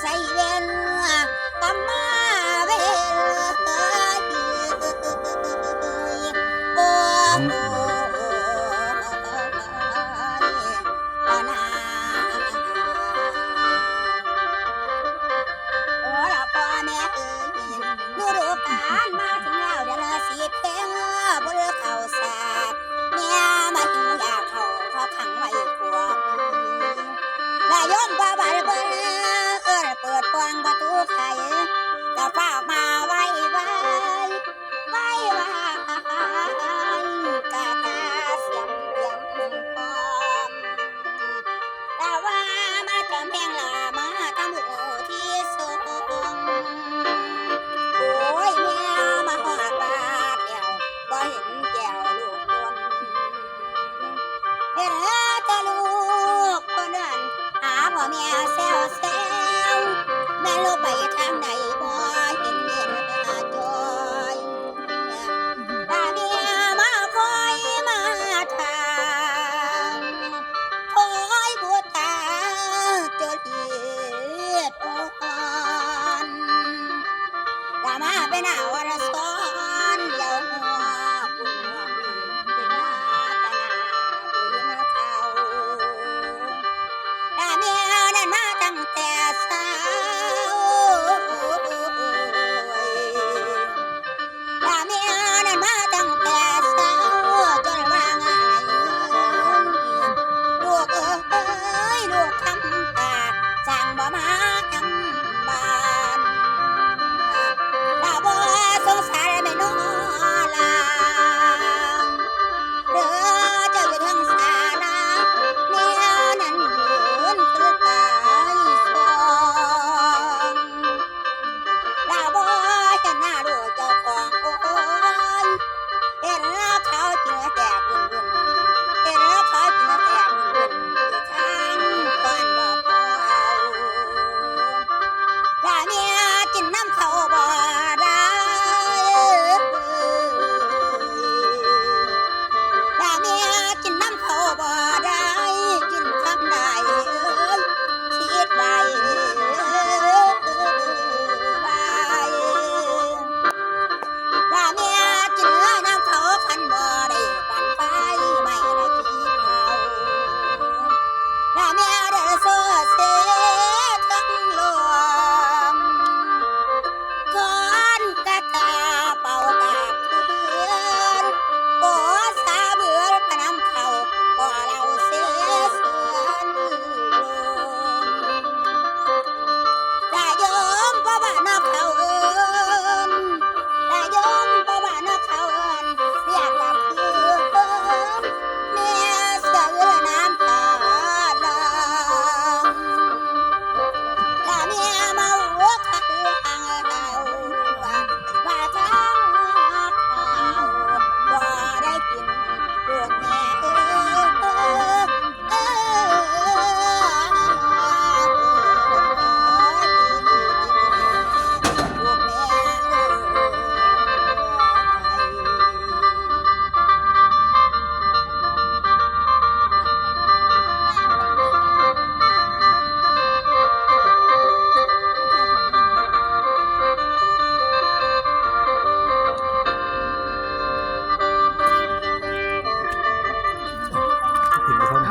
ใส่เอเปิดปวงประตูไขจะฝากมาไว้ไว้ไว้ไว้กาตาเสียงเสียงพร้อมแต่ว่ามาจำแพงลามาทำมือที่สูงโอ้ยแม่มาหอดบาดเดียวบ่เห็นแก้วลูกคนเห็นแต่ลูกคนนั้นหาพ่อแม่แซวแซ แม่ลูกไปทางไหนบ่เห็นเห็นจอยตาเมียมาคอยมาทางคอยบูตาจนเหียดอ่อนตามาเป็นอาวรส